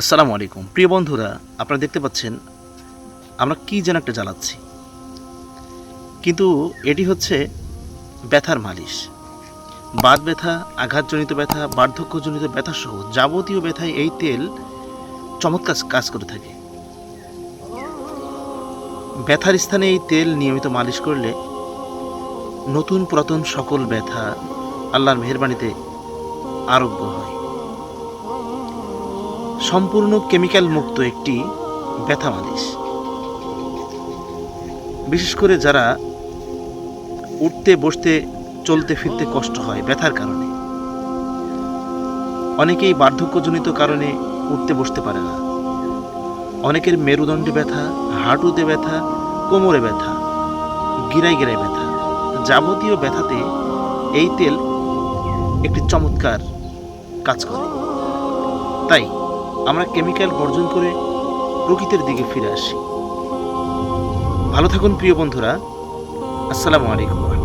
আসসালামু আলাইকুম। প্রিয় বন্ধুরা, আপনারা দেখতে পাচ্ছেন, আমরা কি যেন একটা জ্বালাচ্ছি। কিন্তু এটি হচ্ছে ব্যথার মালিশ। বাত ব্যথা, আঘাতজনিত ব্যথা, বার্ধক্যজনিত ব্যথা সহ যাবতীয় ব্যথায় এই তেল চমৎকার কাজ করে থাকে। ব্যথার স্থানে এই তেল নিয়মিত মালিশ করলে নতুন পুরাতন সকল ব্যথা আল্লাহর মেহরবানিতে আরোগ্য হয়। সম্পূর্ণ কেমিক্যাল মুক্ত একটি ব্যথা মালিশ। বিশেষ করে যারা উঠতে, বসতে, চলতে, ফিরতে কষ্ট হয় ব্যথার কারণে। অনেকেই বার্ধক্যজনিত কারণে উঠতে, বসতে পারে না। অনেকের মেরুদণ্ডে ব্যথা, হাঁটুতে ব্যথা, কোমরে ব্যথা গিরাই গিরাই ব্যথা যাবতীয় ব্যথাতে এই তেল একটি চমৎকার কাজ করে। তাই আমরা কেমিক্যাল বর্জন করে প্রকৃতির দিকে ফিরে আসি। ভালো থাকুন প্রিয় বন্ধুরা। আসসালামু আলাইকুম।